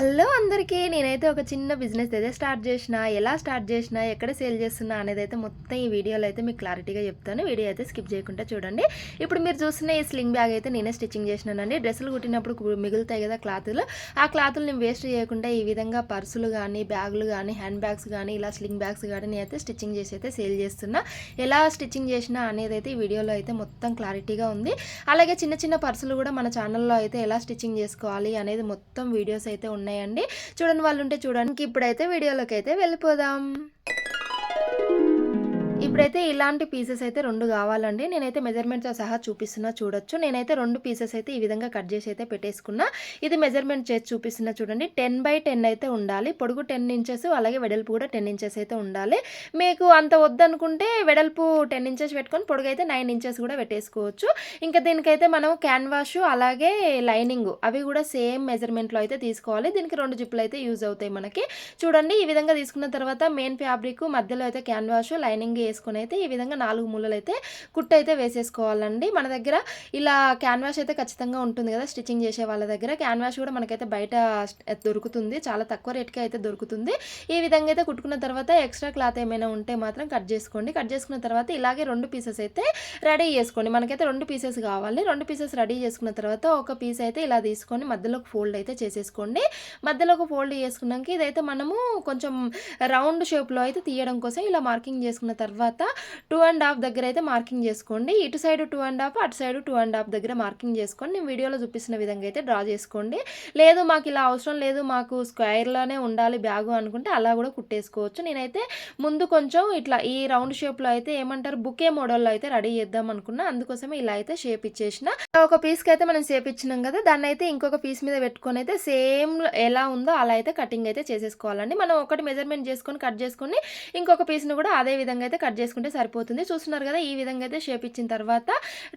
Hello అందరికీ నేనైతే ఒక చిన్న బిజినెస్ అయితే స్టార్ట్ చేసిన. ఎలా స్టార్ట్ చేసిన ఎక్కడ సేల్ చేస్తున్నా అనేది అయితే మొత్తం ఈ వీడియోలో అయితే మీకు క్లారిటీగా చెప్తాను. వీడియో అయితే స్కిప్ చేయకుండా చూడండి. ఇప్పుడు మీరు చూస్తున్న ఈ స్లింగ్ బ్యాగ్ అయితే నేనే స్టిచ్చింగ్ చేసినానండి. డ్రెస్సులు కుట్టినప్పుడు మిగులుతాయి కదా క్లాతులు. ఆ క్లాతులు నేను వేస్ట్ చేయకుండా ఈ విధంగా పర్సులు కానీ బ్యాగులు కానీ హ్యాండ్ బ్యాగ్స్ కానీ ఇలా స్లింగ్ బ్యాగ్స్ కానీ నేనైతే స్టిచ్చింగ్ చేసి అయితే సేల్ చేస్తున్నా. ఎలా స్టిచ్చింగ్ చేసినా అనేది అయితే ఈ వీడియోలో అయితే మొత్తం క్లారిటీగా ఉంది. అలాగే చిన్న చిన్న పర్సులు కూడా మన ఛానల్లో అయితే ఎలా స్టిచ్చింగ్ చేసుకోవాలి అనేది మొత్తం వీడియోస్ అయితే ఉన్నాయి. ఉన్నాయండి. చూడని వాళ్ళు ఉంటే చూడండి ఇప్పుడైతే వీడియోలోకి అయితే వెళ్ళిపోదాం. ఇప్పుడైతే ఇలాంటి పీసెస్ అయితే రెండు కావాలండి. నేనైతే మెజర్మెంట్తో సహా చూపిస్తున్నా చూడొచ్చు. నేనైతే రెండు పీసెస్ అయితే ఈ విధంగా కట్ చేసి అయితే పెట్టేసుకున్నా. ఇది మెజర్మెంట్ చేసి చూపిస్తున్నా చూడండి. టెన్ బై టెన్ అయితే ఉండాలి. పొడుగు టెన్ ఇంచెస్ అలాగే వెడల్పు కూడా టెన్ ఇంచెస్ అయితే ఉండాలి. మీకు అంత వద్దనుకుంటే వెడల్పు టెన్ ఇంచెస్ పెట్టుకొని పొడుగు అయితే నైన్ ఇంచెస్ కూడా పెట్టేసుకోవచ్చు. ఇంకా దీనికైతే మనం క్యాన్వాష్ అలాగే లైనింగ్ అవి కూడా సేమ్ మెజర్మెంట్లో అయితే తీసుకోవాలి. దీనికి రెండు జిప్పులు అయితే యూజ్ అవుతాయి మనకి. చూడండి ఈ విధంగా తీసుకున్న తర్వాత మెయిన్ ఫ్యాబ్రిక్ మధ్యలో అయితే క్యాన్వాష్ లైనింగ్ వేసుకుని అయితే ఈ విధంగా నాలుగు ముళ్ళలు అయితే కుట్టు అయితే వేసేసుకోవాలండి. మన దగ్గర ఇలా క్యాన్వాష్ అయితే ఖచ్చితంగా ఉంటుంది కదా స్టిచ్చింగ్ చేసే వాళ్ళ దగ్గర. క్యాన్వాష్ కూడా మనకైతే బయట దొరుకుతుంది. చాలా తక్కువ రేట్కి అయితే దొరుకుతుంది. ఈ విధంగా అయితే కుట్టుకున్న తర్వాత ఎక్స్ట్రా క్లాత్ ఏమైనా ఉంటే మాత్రం కట్ చేసుకోండి. కట్ చేసుకున్న తర్వాత ఇలాగే రెండు పీసెస్ అయితే రెడీ చేసుకోండి. మనకైతే రెండు పీసెస్ కావాలి. రెండు పీసెస్ రెడీ చేసుకున్న తర్వాత ఒక పీస్ అయితే ఇలా తీసుకొని మధ్యలో ఫోల్డ్ అయితే చేసేసుకోండి. మధ్యలో ఒక ఫోల్డ్ చేసుకున్నాక ఇదైతే మనము కొంచెం రౌండ్ షేప్లో అయితే తీయడం కోసం ఇలా మార్కింగ్ చేసుకున్న తర్వాత తర్వాత టూ అండ్ హాఫ్ దగ్గర అయితే మార్కింగ్ చేసుకోండి. ఇటు సైడ్ టూ అండ్ హాఫ్ అటు సైడ్ టూ అండ్ హాఫ్ దగ్గర మార్కింగ్ చేసుకొని నేను వీడియోలో చూపిస్తున్న విధంగా అయితే డ్రా చేసుకోండి. లేదు మాకు ఇలా అవసరం లేదు మాకు స్క్వేర్లోనే ఉండాలి బ్యాగు అనుకుంటే అలా కూడా కుట్టేసుకోవచ్చు. నేనైతే ముందు కొంచెం ఇట్లా ఈ రౌండ్ షేప్లో అయితే ఏమంటారు బుకే మోడల్లో అయితే రెడీ చేద్దాం అనుకున్నా. అందుకోసమే ఇలా అయితే షేప్ ఇచ్చేసిన. ఒక పీస్కి అయితే మనం షేప్ ఇచ్చినాం కదా దాన్ని అయితే ఇంకొక పీస్ మీద పెట్టుకొని అయితే సేమ్ ఎలా ఉందో అలా అయితే కటింగ్ అయితే చేసేసుకోవాలండి. మనం ఒకటి మెజర్మెంట్ చేసుకొని కట్ చేసుకొని ఇంకొక పీస్ని కూడా అదే విధంగా అయితే కట్ చేసుకుంటే సరిపోతుంది. చూస్తున్నారు కదా ఈ విధంగా అయితే షేప్ ఇచ్చిన తర్వాత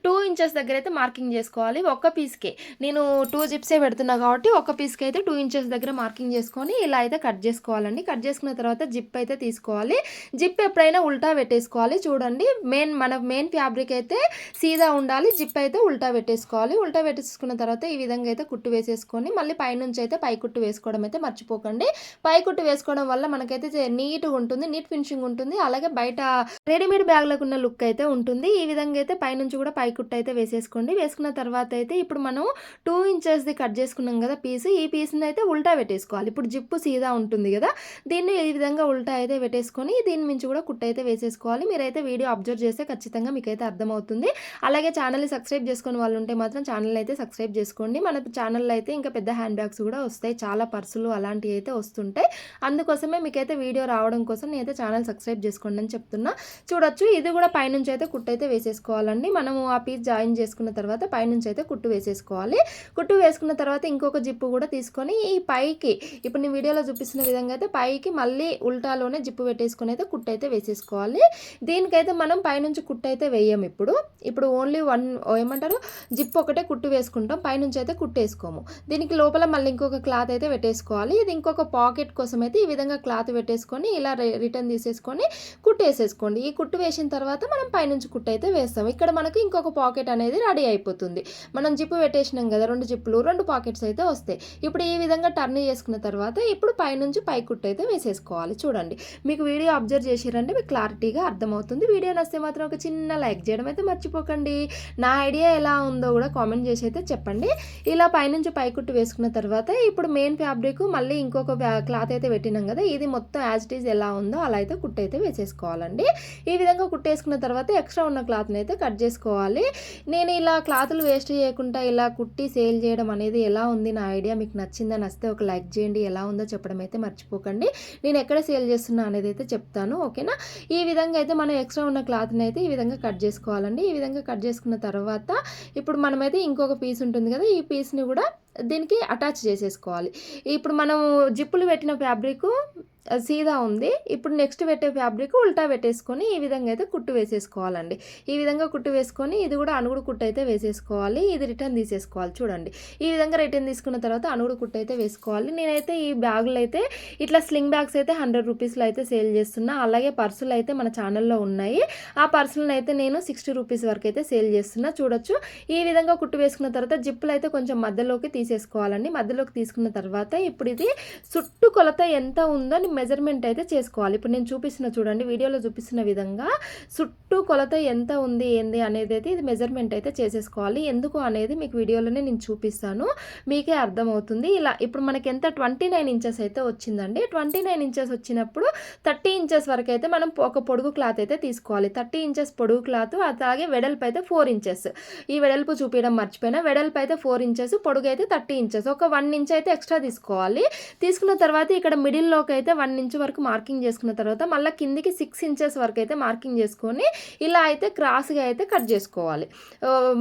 టూ ఇంచెస్ దగ్గర అయితే మార్కింగ్ చేసుకోవాలి ఒక్క పీస్కి. నేను టూ జిప్సే పెడుతున్నా కాబట్టి ఒక పీస్కి అయితే టూ ఇంచెస్ దగ్గర మార్కింగ్ చేసుకొని ఇలా అయితే కట్ చేసుకోవాలండి. కట్ చేసుకున్న తర్వాత జిప్ అయితే తీసుకోవాలి. జిప్ ఎప్పుడైనా ఉల్టా పెట్టేసుకోవాలి. చూడండి మెయిన్ మన మెయిన్ ఫ్యాబ్రిక్ అయితే సీదా ఉండాలి. జిప్ అయితే ఉల్టా పెట్టేసుకోవాలి. ఉల్టా పెట్టేసుకున్న తర్వాత ఈ విధంగా అయితే కుట్టు వేసేసుకొని మళ్ళీ పైనుంచి అయితే పై కుట్టు వేసుకోవడం అయితే మర్చిపోకండి. పై కుట్టు వేసుకోవడం వల్ల మనకైతే నీట్గా ఉంటుంది నీట్ ఫినిషింగ్ ఉంటుంది. అలాగే బయట రెడీమేడ్ బ్యాగ్లకు ఉన్న లుక్ అయితే ఉంటుంది. ఈ విధంగా అయితే పైనుంచి కూడా పై అయితే వేసేసుకోండి. వేసుకున్న తర్వాత అయితే ఇప్పుడు మనం టూ ఇంచెస్ది కట్ చేసుకున్నాం కదా పీస్. ఈ పీస్ని అయితే ఉల్టా పెట్టేసుకోవాలి. ఇప్పుడు జిప్పు సీదా ఉంటుంది కదా దీన్ని ఈ విధంగా ఉల్టా అయితే పెట్టేసుకొని దీని మించి కూడా కుట్టు అయితే వేసేసుకోవాలి. మీరైతే వీడియో అబ్జర్వ్ చేస్తే ఖచ్చితంగా మీకైతే అర్థమవుతుంది. అలాగే ఛానల్ని సబ్స్క్రైబ్ చేసుకుని వాళ్ళు ఉంటే మాత్రం ఛానల్ అయితే సబ్స్క్రైబ్ చేసుకోండి. మన ఛానల్లో అయితే ఇంకా పెద్ద హ్యాండ్ బ్యాగ్స్ కూడా వస్తాయి. చాలా పర్సులు అలాంటివి అయితే వస్తుంటాయి. అందుకోసమే మీకైతే వీడియో రావడం కోసం నేనైతే ఛానల్ సబ్స్క్రైబ్ చేసుకోండి అని చెప్తున్నా. చూడొచ్చు. ఇది కూడా పైనుంచి అయితే కుట్టు అయితే వేసేసుకోవాలండి. మనము ఆ పీస్ జాయిన్ చేసుకున్న తర్వాత పైనుంచి అయితే కుట్టు వేసేసుకోవాలి. కుట్టు వేసుకున్న తర్వాత ఇంకొక జిప్పు కూడా తీసుకొని ఈ పైకి ఇప్పుడు నేను వీడియోలో చూపిస్తున్న విధంగా అయితే పైకి మళ్ళీ ఉల్టాలోనే జిప్పు పెట్టేసుకొని అయితే కుట్టు అయితే వేసేసుకోవాలి. దీనికైతే మనం పైనుంచి కుట్టు అయితే వేయం ఇప్పుడు. ఇప్పుడు ఓన్లీ వన్ ఏమంటారు? జిప్ ఒకటే కుట్టు వేసుకుంటాం. పైనుంచి అయితే కుట్టేసుకోము దీనికి లోపల మళ్ళీ ఇంకొక క్లాత్ అయితే పెట్టేసుకోవాలి. ఇది ఇంకొక పాకెట్ కోసం అయితే ఈ విధంగా క్లాత్ పెట్టేసుకొని ఇలా రిటర్న్ తీసేసుకొని కుట్టేసేసుకోండి వేసేసుకోండి ఈ కుట్టు వేసిన తర్వాత మనం పైనుంచి కుట్టు అయితే వేస్తాం. ఇక్కడ మనకి ఇంకొక పాకెట్ అనేది రెడీ అయిపోతుంది. మనం జిప్పు పెట్టేసినాం కదా రెండు జిప్పులు రెండు పాకెట్స్ అయితే వస్తాయి. ఇప్పుడు ఈ విధంగా టర్న్ చేసుకున్న తర్వాత ఇప్పుడు పైనుంచి పై కుట్టు అయితే వేసేసుకోవాలి. చూడండి. మీకు వీడియో అబ్జర్వ్ చేసారంటే మీకు క్లారిటీగా అర్థమవుతుంది. వీడియో నస్తే మాత్రం ఒక చిన్న లైక్ చేయడం అయితే మర్చిపోకండి. నా ఐడియా ఎలా ఉందో కూడా కామెంట్ చేసి అయితే చెప్పండి. ఇలా పైనుంచి పై కుట్టు వేసుకున్న తర్వాత ఇప్పుడు మెయిన్ ఫ్యాబ్రిక్ మళ్ళీ ఇంకొక క్లాత్ అయితే పెట్టినాం కదా ఇది మొత్తం యాజ్ ఇట్ ఈజ్ ఎలా ఉందో అలా అయితే కుట్టు అయితే వేసేసుకోవాలండి. ఈ విధంగా కుట్టేసుకున్న తర్వాత ఎక్స్ట్రా ఉన్న క్లాత్ని అయితే కట్ చేసుకోవాలి. నేను ఇలా క్లాతులు వేస్ట్ చేయకుండా ఇలా కుట్టి సేల్ చేయడం అనేది ఎలా ఉంది? నా ఐడియా మీకు నచ్చిందా? నచ్చితే ఒక లైక్ చేయండి. ఎలా ఉందో చెప్పడం అయితే మర్చిపోకండి. నేను ఎక్కడ సేల్ చేస్తున్నా అనేది అయితే చెప్తాను. ఓకేనా? ఈ విధంగా అయితే మనం ఎక్స్ట్రా ఉన్న క్లాత్ని అయితే ఈ విధంగా కట్ చేసుకోవాలండి. ఈ విధంగా కట్ చేసుకున్న తర్వాత ఇప్పుడు మనమైతే ఇంకొక పీస్ ఉంటుంది కదా ఈ పీస్ని కూడా దీనికి అటాచ్ చేసేసుకోవాలి. ఇప్పుడు మనం జిప్పులు పెట్టిన ఫ్యాబ్రిక్ సీదా ఉంది. ఇప్పుడు నెక్స్ట్ పెట్టే ఫ్యాబ్రిక్ ఉల్టా పెట్టేసుకొని ఈ విధంగా అయితే కుట్టు వేసేసుకోవాలండి. ఈ విధంగా కుట్టు వేసుకొని ఇది కూడా అణుగుడు కుట్టు అయితే వేసేసుకోవాలి. ఇది రిటర్న్ తీసేసుకోవాలి. చూడండి. ఈ విధంగా రిటర్న్ తీసుకున్న తర్వాత అణుగుడు కుట్టు అయితే వేసుకోవాలి. నేనైతే ఈ బ్యాగులు అయితే ఇట్లా స్లింగ్ బ్యాగ్స్ అయితే హండ్రెడ్ రూపీస్లో అయితే సేల్ చేస్తున్నా. అలాగే పర్సులు అయితే మన ఛానల్లో ఉన్నాయి. ఆ పర్సులను అయితే నేను సిక్స్టీ రూపీస్ వరకు అయితే సేల్ చేస్తున్నా. చూడొచ్చు. ఈ విధంగా కుట్టు వేసుకున్న తర్వాత జిప్పులు అయితే కొంచెం మధ్యలోకి తీసేసుకోవాలండి. మధ్యలోకి తీసుకున్న తర్వాత ఇప్పుడు ఇది చుట్టు కొలత ఎంత ఉందో మెజర్మెంట్ అయితే చేసుకోవాలి. ఇప్పుడు నేను చూపిస్తున్న చూడండి వీడియోలో చూపిస్తున్న విధంగా చుట్టూ కొలత ఎంత ఉంది ఏంది అనేది అయితే ఇది మెజర్మెంట్ అయితే చేసేసుకోవాలి. ఎందుకు అనేది మీకు వీడియోలోనే నేను చూపిస్తాను. మీకే అర్థమవుతుంది. ఇలా ఇప్పుడు మనకి ఎంత? ట్వంటీ నైన్ ఇంచెస్ అయితే వచ్చిందండి. ట్వంటీ నైన్ ఇంచెస్ వచ్చినప్పుడు థర్టీ ఇంచెస్ వరకు అయితే మనం ఒక పొడుగు క్లాత్ అయితే తీసుకోవాలి. థర్టీ ఇంచెస్ పొడుగు క్లాత్ అలాగే వెడల్పు అయితే ఫోర్ ఇంచెస్ ఈ వెడల్పు చూపించడం మర్చిపోయినా వెడల్పు అయితే ఫోర్ ఇంచెస్ పొడుగు అయితే థర్టీ ఇంచెస్ ఒక వన్ ఇంచ్ అయితే ఎక్స్ట్రా తీసుకోవాలి. తీసుకున్న తర్వాత ఇక్కడ మిడిల్లోకి అయితే వన్ ఇంచ్ వరకు మార్కింగ్ చేసుకున్న తర్వాత మళ్ళీ కిందికి సిక్స్ ఇంచెస్ వరకు అయితే మార్కింగ్ చేసుకొని ఇలా అయితే క్రాస్గా అయితే కట్ చేసుకోవాలి.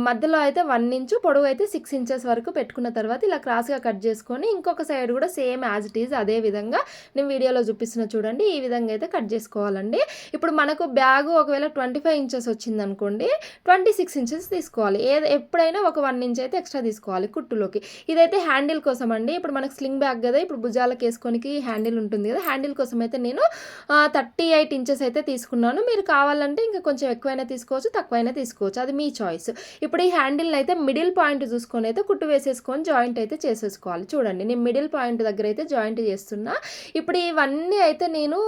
మధ్యలో అయితే వన్ ఇంచు పొడవు అయితే సిక్స్ ఇంచెస్ వరకు పెట్టుకున్న తర్వాత ఇలా క్రాస్గా కట్ చేసుకొని ఇంకొక సైడ్ కూడా సేమ్ యాజ్ ఇట్ ఈజ్ అదే విధంగా నేను వీడియోలో చూపిస్తున్న చూడండి ఈ విధంగా అయితే కట్ చేసుకోవాలండి. ఇప్పుడు మనకు బ్యాగ్ ఒకవేళ ట్వంటీ ఫైవ్ ఇంచెస్ వచ్చిందనుకోండి ట్వంటీ సిక్స్ ఇంచెస్ తీసుకోవాలి. ఏ ఎప్పుడైనా ఒక వన్ ఇంచ్ అయితే ఎక్స్ట్రా తీసుకోవాలి కుట్టులోకి. ఇదైతే హ్యాండిల్ కోసం అండి ఇప్పుడు మనకు స్లింగ్ బ్యాగ్ కదా ఇప్పుడు భుజాలకు వేసుకోనికి హ్యాండిల్ ఉంటుంది కదా హ్యాండిల్ కోసం అయితే నేను థర్టీ ఎయిట్ ఇంచెస్ అయితే తీసుకున్నాను. మీరు కావాలంటే ఇంకా కొంచెం ఎక్కువైనా తీసుకోవచ్చు తక్కువైనా తీసుకోవచ్చు. అది మీ చాయిస్ ఇప్పుడు ఈ హ్యాండిల్ని అయితే మిడిల్ పాయింట్ చూసుకొని అయితే కుట్టు వేసేసుకొని జాయింట్ అయితే చేసేసుకోవాలి. చూడండి నేను మిడిల్ పాయింట్ దగ్గర అయితే జాయింట్ చేస్తున్నా. ఇప్పుడు ఇవన్నీ అయితే నేను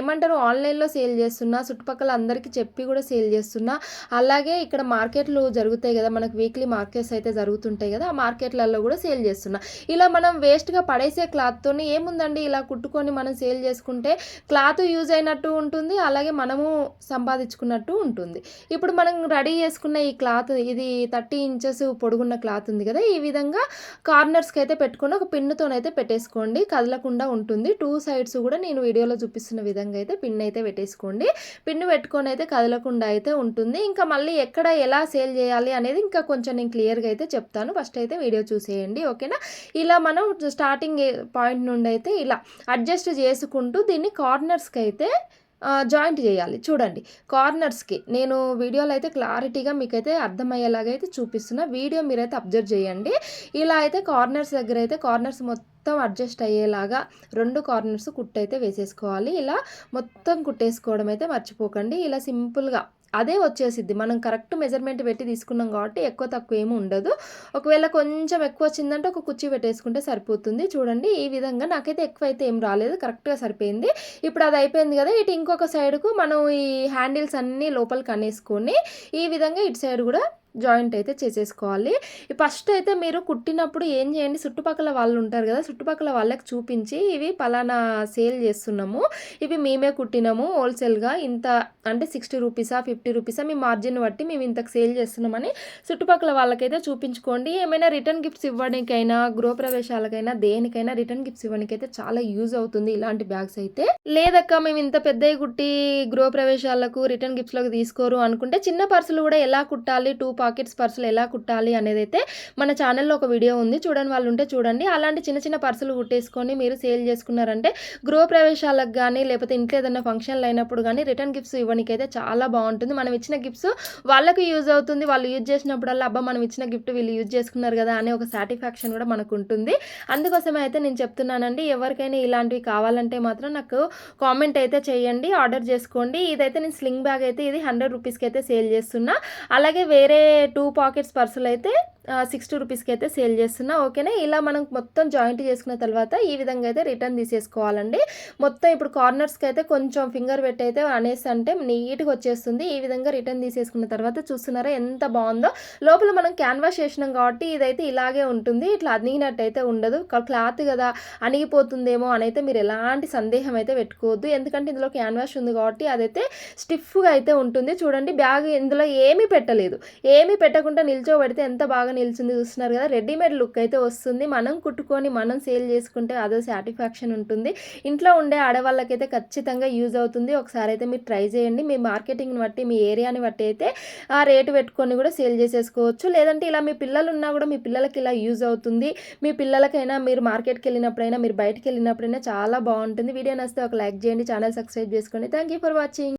ఏమంటారు ఆన్లైన్లో సేల్ చేస్తున్నా చుట్టుపక్కల అందరికీ చెప్పి కూడా సేల్ చేస్తున్నా. అలాగే ఇక్కడ మార్కెట్లు జరుగుతాయి కదా మనకు వీక్లీ మార్కెట్స్ అయితే జరుగుతుంటాయి కదా ఆ మార్కెట్లలో కూడా సేల్ చేస్తున్నా. ఇలా మనం వేస్ట్గా పడేసే క్లాత్తో ఏముందండి? ఇలా కుట్టుకొని మనం మనం సేల్ చేసుకుంటే క్లాత్ యూజ్ అయినట్టు ఉంటుంది అలాగే మనము సంపాదించుకున్నట్టు ఉంటుంది. ఇప్పుడు మనం రెడీ చేసుకున్న ఈ క్లాత్ ఇది థర్టీ ఇంచెస్ పొడుగున్న క్లాత్ ఉంది కదా ఈ విధంగా కార్నర్స్కి అయితే పెట్టుకొని ఒక పిన్నుతోనైతే పెట్టేసుకోండి. కదలకుండా ఉంటుంది. టూ సైడ్స్ కూడా నేను వీడియోలో చూపిస్తున్న విధంగా అయితే పిన్ అయితే పెట్టేసుకోండి. పిన్ను పెట్టుకొని అయితే కదలకుండా అయితే ఉంటుంది. ఇంకా మళ్ళీ ఎక్కడ ఎలా సేల్ చేయాలి అనేది ఇంకా కొంచెం నేను క్లియర్గా అయితే చెప్తాను. ఫస్ట్ అయితే వీడియో చూసేయండి ఓకేనా? ఇలా మనం స్టార్టింగ్ పాయింట్ నుండి అయితే ఇలా అడ్జస్ట్ చేసుకుంటూ దీన్ని కార్నర్స్కి అయితే జాయింట్ చేయాలి. చూడండి కార్నర్స్కి నేను వీడియోలో అయితే క్లారిటీగా మీకైతే అర్థమయ్యేలాగా అయితే చూపిస్తున్నా. వీడియో మీరైతే అబ్జర్వ్ చేయండి. ఇలా అయితే కార్నర్స్ దగ్గర అయితే కార్నర్స్ మొత్తం అడ్జస్ట్ అయ్యేలాగా రెండు కార్నర్స్ కుట్టు అయితే వేసేసుకోవాలి. ఇలా మొత్తం కుట్టేసుకోవడం అయితే మర్చిపోకండి. ఇలా సింపుల్గా అదే వచ్చేసిద్ది. మనం కరెక్ట్ మెజర్మెంట్ పెట్టి తీసుకున్నాం కాబట్టి ఎక్కువ తక్కువ ఏమి ఉండదు. ఒకవేళ కొంచెం ఎక్కువ వచ్చిందంటే ఒక కుర్చీ పెట్టేసుకుంటే సరిపోతుంది. చూడండి ఈ విధంగా నాకైతే ఎక్కువ అయితే ఏం రాలేదు. కరెక్ట్గా సరిపోయింది. ఇప్పుడు అది అయిపోయింది కదా ఇటు ఇంకొక సైడ్కు మనం ఈ హ్యాండిల్స్ అన్నీ లోపలికి అనేసుకొని ఈ విధంగా ఇటు సైడ్ కూడా జాయింట్ అయితే చేసేసుకోవాలి. ఫస్ట్ అయితే మీరు కుట్టినప్పుడు ఏం చేయండి చుట్టుపక్కల వాళ్ళు ఉంటారు కదా చుట్టుపక్కల వాళ్ళకి చూపించి ఇవి పలానా సేల్ చేస్తున్నాము. ఇవి మేమే కుట్టినాము హోల్సేల్గా. ఇంత అంటే సిక్స్టీ రూపీసా ఫిఫ్టీ రూపీసా మీ మార్జిన్ బట్టి మేము ఇంతకు సేల్ చేస్తున్నామని చుట్టుపక్కల వాళ్ళకైతే చూపించుకోండి. ఏమైనా రిటర్న్ గిఫ్ట్స్ ఇవ్వడానికైనా గృహప్రవేశాలకైనా దేనికైనా రిటర్న్ గిఫ్ట్స్ ఇవ్వడానికైతే చాలా యూజ్ అవుతుంది ఇలాంటి బ్యాగ్స్ అయితే. లేదక్క మేము ఇంత పెద్దవి కుట్టి గృహప్రవేశాలకు రిటర్న్ గిఫ్ట్స్లోకి తీసుకోరు అనుకుంటే చిన్న పర్సులు కూడా ఎలా కుట్టాలి టూ పాకెట్స్ పర్సులు ఎలా కుట్టాలి అనేది అయితే మన ఛానల్లో ఒక వీడియో ఉంది. చూడని వాళ్ళు ఉంటే చూడండి. అలాంటి చిన్న చిన్న పర్సులు కుట్టేసుకొని మీరు సేల్ చేసుకున్నారంటే గృహప్రవేశాలకు కానీ లేకపోతే ఇంట్లో ఏదైనా ఫంక్షన్లు అయినప్పుడు కానీ రిటర్న్ గిఫ్ట్స్ ఇవ్వడానికి చాలా బాగుంటుంది. మనం ఇచ్చిన గిఫ్ట్స్ వాళ్ళకి యూజ్ అవుతుంది. వాళ్ళు యూజ్ చేసినప్పుడల్లా అబ్బా! మనం ఇచ్చిన గిఫ్ట్ వీళ్ళు యూజ్ చేసుకున్నారు కదా! అనే ఒక సాటిస్ఫాక్షన్ కూడా మనకు ఉంటుంది. అందుకోసమే అయితే నేను చెప్తున్నానండి ఎవరికైనా ఇలాంటివి కావాలంటే మాత్రం నాకు కామెంట్ అయితే చేయండి ఆర్డర్ చేసుకోండి. ఇదైతే నేను స్లింగ్ బ్యాగ్ అయితే ఇది హండ్రెడ్ రూపీస్కి అయితే సేల్ చేస్తున్నా. అలాగే వేరే టూ పాకెట్స్ పర్సులు అయితే సిక్స్టీ రూపీస్కి అయితే సేల్ చేస్తున్నా ఓకేనా? ఇలా మనం మొత్తం జాయింట్ చేసుకున్న తర్వాత ఈ విధంగా అయితే రిటర్న్ తీసేసుకోవాలండి. మొత్తం ఇప్పుడు కార్నర్స్కి అయితే కొంచెం ఫింగర్ పెట్టి అయితే అనేసి అంటే నీట్గా వచ్చేస్తుంది. ఈ విధంగా రిటర్న్ తీసేసుకున్న తర్వాత చూస్తున్నారా ఎంత బాగుందో. లోపల మనం క్యాన్వాస్ చేసినాం కాబట్టి ఇదైతే ఇలాగే ఉంటుంది. ఇట్లా అణిగినట్టు అయితే ఉండదు. క్లాత్ కదా అణిగిపోతుందేమో అని అయితే మీరు ఎలాంటి సందేహం అయితే పెట్టుకోవద్దు. ఎందుకంటే ఇందులో క్యాన్వాస్ ఉంది కాబట్టి అదైతే స్టిఫ్గా అయితే ఉంటుంది. చూడండి బ్యాగ్ ఇందులో ఏమీ పెట్టలేదు. ఏమీ పెట్టకుండా నిల్చోబెడితే ఎంత బాగా నిలిచింది చూస్తున్నారు కదా. రెడీమేడ్ లుక్ అయితే వస్తుంది. మనం కుట్టుకొని మనం సేల్ చేసుకుంటే అదో సాటిస్ఫాక్షన్ ఉంటుంది. ఇంట్లో ఉండే ఆడవాళ్ళకైతే ఖచ్చితంగా యూజ్ అవుతుంది. ఒకసారి అయితే మీరు ట్రై చేయండి. మీ మార్కెటింగ్ని బట్టి మీ ఏరియాని బట్టి అయితే ఆ రేటు పెట్టుకొని కూడా సేల్ చేసేసుకోవచ్చు. లేదంటే ఇలా మీ పిల్లలు ఉన్నా కూడా మీ పిల్లలకి ఇలా యూజ్ అవుతుంది. మీ పిల్లలకైనా మీరు మార్కెట్కి వెళ్ళినప్పుడైనా మీరు బయటకు వెళ్ళినప్పుడైనా చాలా బాగుంటుంది. వీడియో నచ్చితే ఒక లైక్ చేయండి. ఛానల్ సబ్స్క్రైబ్ చేసుకోండి థ్యాంక్ యూ ఫర్ వాచింగ్